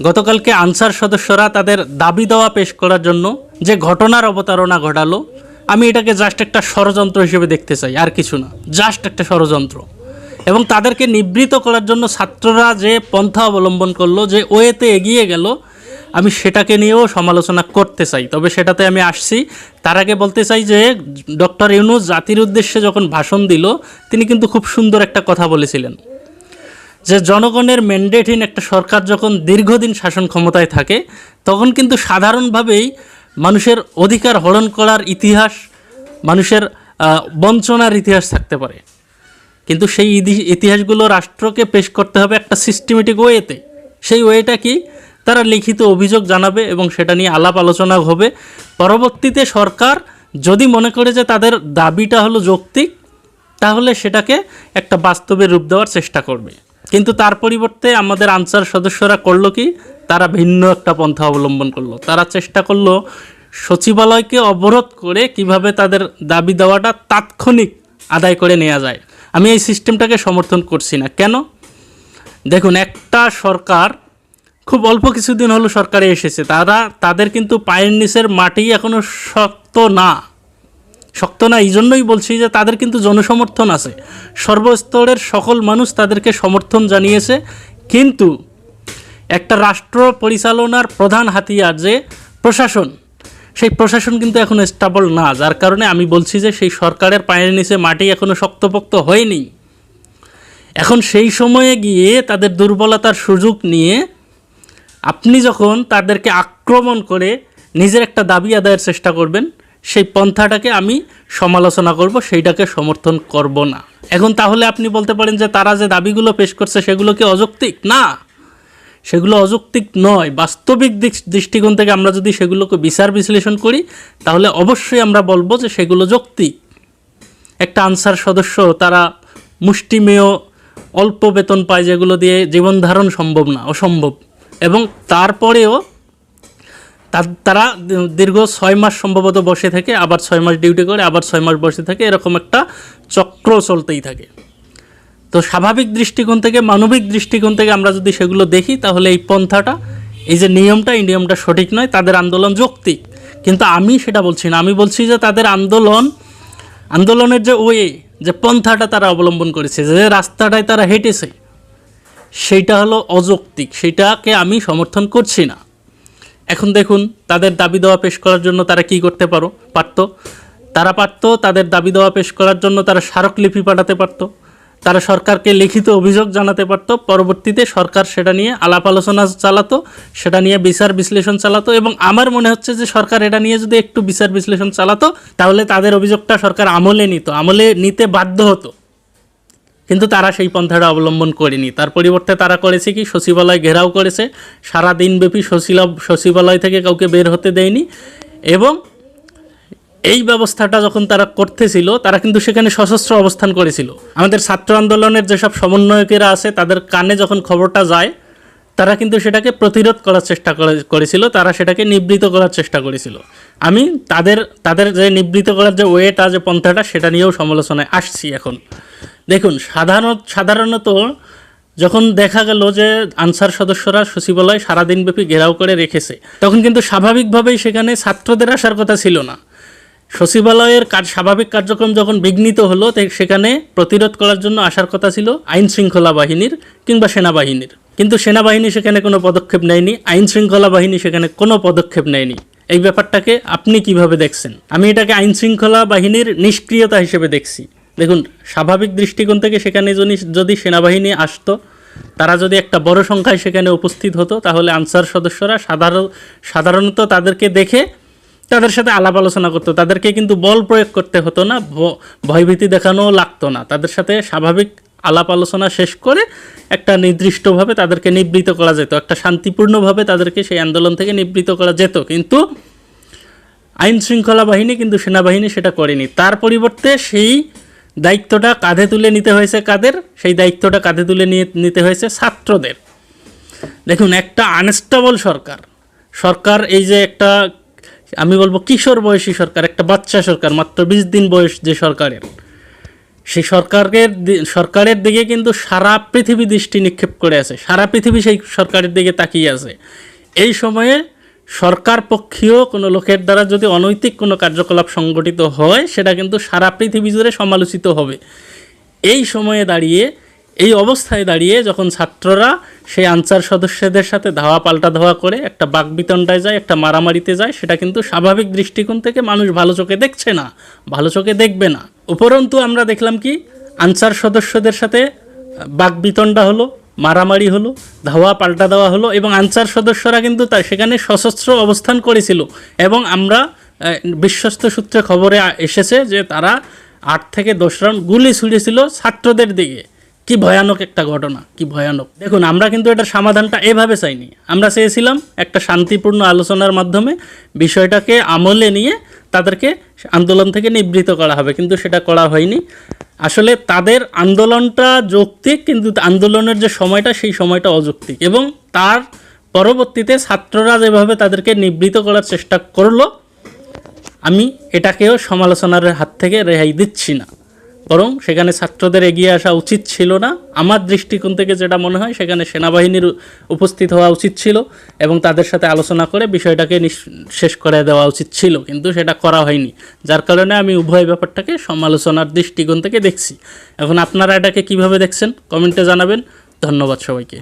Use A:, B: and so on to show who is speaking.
A: গতকালকে আনসার সদস্যরা তাদের দাবি দেওয়া পেশ করার জন্য যে ঘটনার অবতারণা ঘটালো, আমি এটাকে জাস্ট একটা ষড়যন্ত্র হিসেবে দেখতে চাই, আর কিছু না জাস্ট একটা ষড়যন্ত্র। এবং তাদেরকে নিবৃত করার জন্য ছাত্ররা যে পন্থা অবলম্বন করল, যে ওয়েতে এগিয়ে গেল, আমি সেটাকে নিয়েও সমালোচনা করতে চাই। তবে সেটাতে আমি আসছি। তার আগে বলতে চাই যে, ডক্টর ইউনুস জাতির উদ্দেশ্যে যখন ভাষণ দিল, তিনি কিন্তু খুব সুন্দর একটা কথা বলেছিলেন। যে জনগণের ম্যান্ডেটহীন একটা সরকার যখন দীর্ঘদিন শাসন ক্ষমতায় থাকে, তখন কিন্তু সাধারণভাবেই মানুষের অধিকার হরণ করার ইতিহাস, মানুষের বঞ্চনার ইতিহাস থাকতে পারে। কিন্তু সেই ইতিহাসগুলো রাষ্ট্রকে পেশ করতে হবে একটা সিস্টেমেটিক ওয়েতে সেই ওয়েটা কি? তারা লিখিত অভিযোগ জানাবে এবং সেটা নিয়ে আলাপ আলোচনা হবে। পরবর্তীতে সরকার যদি মনে করে যে তাদের দাবিটা হলো যৌক্তিক, তাহলে সেটাকে একটা বাস্তবে রূপ দেওয়ার চেষ্টা করবে। কিন্তু তার পরিবর্তে আমাদের আনসার সদস্যরা করল কি? তারা ভিন্ন একটা পন্থা অবলম্বন করল। তারা চেষ্টা করল সচিবালয়কে অবরোধ করে কীভাবে তাদের দাবি দেওয়াটা তাৎক্ষণিক আদায় করে নেওয়া যায়। আমি এই সিস্টেমটাকে সমর্থন করছি না। কেন? দেখুন, একটা সরকার, খুব অল্প কিছুদিন হলো সরকারে এসেছে। তারা, তাদের কিন্তু পায়ের নিচের মাটি এখনও শক্ত না। শক্ত না, এই জন্যই বলছি যে তাদের কিন্তু জনসমর্থন আছে। সর্বস্তরের সকল মানুষ তাদেরকে সমর্থন জানিয়েছে। কিন্তু একটা রাষ্ট্র পরিচালনার প্রধান হাতিয়ার যে প্রশাসন, সেই প্রশাসন কিন্তু এখন স্টাবল না। যার কারণে আমি বলছি যে সেই সরকারের পায়ের নিচে মাটি এখনও শক্তপোক্ত হয়নি। এখন সেই সময়ে গিয়ে তাদের দুর্বলতার সুযোগ নিয়ে আপনি যখন তাদেরকে আক্রমণ করে নিজের একটা দাবি আদায়ের চেষ্টা করবেন সেই পন্থাটাকে আমি সমালোচনা করব, সেইটাকে সমর্থন করব না। এখন তাহলে আপনি বলতে পারেন যে তারা যে দাবিগুলো পেশ করছে সেগুলো কি অযৌক্তিক? না। সেগুলো অযৌক্তিক নয়। বাস্তবিক দিক- দৃষ্টিকোণ থেকে আমরা যদি সেগুলোকে বিচার বিশ্লেষণ করি, তাহলে অবশ্যই আমরা বলব যে সেগুলো যৌক্তিক। একটা আনসার সদস্য, তারা মুষ্টিমেয়, অল্প বেতন পায় যেগুলো দিয়ে জীবন ধারণ সম্ভব না, অসম্ভব। এবং তারপরেও তারা দীর্ঘ ছয় মাস সম্ভবত বসে থাকে, আবার ছয় মাস ডিউটি করে, আবার ছয় মাস বসে থাকে, এরকম একটা চক্র চলতেই থাকে। তো স্বাভাবিক দৃষ্টিকোণ থেকে, মানবিক দৃষ্টিকোণ থেকে আমরা যদি সেগুলো দেখি, তাহলে এই পন্থাটা, এই যে নিয়মটা, এই নিয়মটা সঠিক নয়, তাদের আন্দোলন যৌক্তিক। কিন্তু আমি সেটা বলছি না, আমি বলছি যে তাদের আন্দোলন, আন্দোলনের যে ওয়ে, যে পন্থাটা তারা অবলম্বন করেছে যে রাস্তাটায় তারা হেঁটেছে, সেইটা হলো অযৌক্তিক, সেটাকে আমি সমর্থন করছি না। এখন দেখুন, তাদের দাবি দেওয়া পেশ করার জন্য তারা কি করতে পারো? পারত? তারা পারত, তাদের দাবি দেওয়া পেশ করার জন্য তারা স্মারকলিপি পাঠাতে পারত। তারা সরকারকে লিখিত অভিযোগ জানাতে পারত। পরবর্তীতে সরকার সেটা নিয়ে আলাপ আলোচনা চালাতো, সেটা নিয়ে বিচার বিশ্লেষণ চালাতো এবং আমার মনে হচ্ছে যে সরকার এটা নিয়ে যদি একটু বিচার বিশ্লেষণ চালাতো, তাহলে তাদের অভিযোগটা সরকার আমলে নিত, আমলে নিতে বাধ্য হতো। কিন্তু তারা সেই পন্থাটা অবলম্বন করেনি। তার পরিবর্তে তারা করেছে কি? সচিবালয় ঘেরাও করেছে। সারা দিনব্যাপী সচিলা সচিবালয় থেকে কাউকে বের হতে দেয়নি এবং এই ব্যবস্থাটা যখন তারা করতেছিল, তারা কিন্তু সেখানে সশস্ত্র অবস্থান করেছিল। আমাদের ছাত্র আন্দোলনের যেসব সমন্বয়কেরা আছে, তাদের কানে যখন খবরটা যায়, তারা কিন্তু সেটাকে প্রতিরোধ করার চেষ্টা করে- করেছিল, তারা সেটাকে নিবৃত করার চেষ্টা করেছিল। আমি তাদের তাদের যে নিবৃত করার যে ওয়েটা, যে পন্থাটা, সেটা নিয়েও সমালোচনায় আসছি এখন। দেখুন, সাধারণ সাধারণত যখন দেখা গেল যে আনসার সদস্যরা সচিবালয় সারাদিনব্যাপী ঘেরাও করে রেখেছে, তখন কিন্তু স্বাভাবিকভাবেই সেখানে ছাত্রদের আসার কথা ছিল না। সচিবালয়ের কাজ স্বাভাবিক কার্যক্রম যখন বিঘ্নিত হলো সেখানে প্রতিরোধ করার জন্য আসার কথা ছিল আইন শৃঙ্খলা বাহিনীর কিংবা সেনাবাহিনীর। কিন্তু সেনাবাহিনী সেখানে কোনো পদক্ষেপ নেয়নি আইন শৃঙ্খলা বাহিনী সেখানে কোনো পদক্ষেপ নেয়নি। এই ব্যাপারটাকে আপনি কীভাবে দেখছেন? আমি এটাকে আইন শৃঙ্খলা বাহিনীর নিষ্ক্রিয়তা হিসেবে দেখছি। দেখুন, স্বাভাবিক দৃষ্টিকোণ থেকে সেখানে যদি সেনাবাহিনী আসতো, তারা যদি একটা বড় সংখ্যায় সেখানে উপস্থিত হতো, তাহলে আনসার সদস্যরা সাধারণ সাধারণত তাদেরকে দেখে তাদের সাথে আলাপ আলোচনা করতো। তাদেরকে কিন্তু বল প্রয়োগ করতে হতো না ভয়ভীতি দেখানো লাগতো না। তাদের সাথে স্বাভাবিক আলাপ আলোচনা শেষ করে একটা নির্দিষ্টভাবে তাদেরকে নিবৃত করা যেত। একটা শান্তিপূর্ণভাবে তাদেরকে সেই আন্দোলন থেকে নিবৃত করা যেত। কিন্তু আইন শৃঙ্খলা বাহিনী কিন্তু সেনাবাহিনী সেটা করেনি। তার পরিবর্তে সেই দায়িত্বটা কাঁধে তুলে নিতে হয়েছে কাদের? সেই দায়িত্বটা কাঁধে তুলে নিয়ে নিতে হয়েছে ছাত্রদের। দেখুন, একটা আনস্টেবল সরকার। সরকার এই যে একটা, আমি বলব কিশোর বয়সী সরকার, একটা বাচ্চা সরকার, মাত্র বিশ দিন বয়স যে সরকারের। সেই সরকারের সরকারের দিকে কিন্তু সারা পৃথিবী দৃষ্টি নিক্ষেপ করে আছে। সারা পৃথিবী সেই সরকারের দিকে তাকিয়ে আছে। এই সময়ে সরকার পক্ষীয় কোনো লোকের দ্বারা যদি অনৈতিক কোনো কার্যকলাপ সংগঠিত হয়, সেটা কিন্তু সারা পৃথিবী জুড়ে সমালোচিত হবে। এই সময়ে দাঁড়িয়ে, এই অবস্থায় দাঁড়িয়ে যখন ছাত্ররা সেই আনসার সদস্যদের সাথে ধাওয়া পাল্টা ধাওয়া করে, একটা বাকবিতণ্ডায় যায়, একটা মারামারিতে যায়, সেটা কিন্তু স্বাভাবিক দৃষ্টিকোণ থেকে মানুষ ভালো চোখে দেখছে না, ভালো চোখে দেখবে না। উপরন্তু আমরা দেখলাম কি, আনসার সদস্যদের সাথে বাকবিতণ্ডা হলো মারামারি হলো, ধাওয়া পাল্টা দেওয়া হলো এবং আনসার সদস্যরা কিন্তু তা সেখানে সশস্ত্র অবস্থান করেছিল। এবং আমরা বিশ্বস্ত সূত্রে খবরে এসেছে যে তারা আট থেকে দশ রাউন্ড গুলি ছুড়েছিল ছাত্রদের দিকে। কি ভয়ানক একটা ঘটনা, কি ভয়ানক। দেখুন, আমরা কিন্তু এটার সমাধানটা এভাবে চাইনি। আমরা চেয়েছিলাম একটা শান্তিপূর্ণ আলোচনার মাধ্যমে বিষয়টাকে আমলে নিয়ে তাদেরকে আন্দোলন থেকে নিবৃত করা হবে, কিন্তু সেটা করা হয়নি। আসলে তাদের আন্দোলনটা যৌক্তিক, কিন্তু আন্দোলনের যে সময়টা, সেই সময়টা অযৌক্তিক। এবং তার পরবর্তীতে ছাত্ররা যেভাবে তাদেরকে নিবৃত করার চেষ্টা করল, আমি এটাকেও সমালোচনার হাত থেকে রেহাই দিচ্ছি না। বরং সেখানে ছাত্রদের এগিয়ে আসা উচিত ছিল না। আমার দৃষ্টিকোণ থেকে যেটা মনে হয়, সেখানে সেনাবাহিনীর উপস্থিত হওয়া উচিত ছিল এবং তাদের সাথে আলোচনা করে বিষয়টাকে শেষ করে দেওয়া উচিত ছিল, কিন্তু সেটা করা হয়নি। যার কারণে আমি উভয় ব্যাপারটাকে সমালোচনার দৃষ্টিকোণ থেকে দেখছি। এখন আপনারা এটাকে কীভাবে দেখছেন, কমেন্টে জানাবেন। ধন্যবাদ সবাইকে।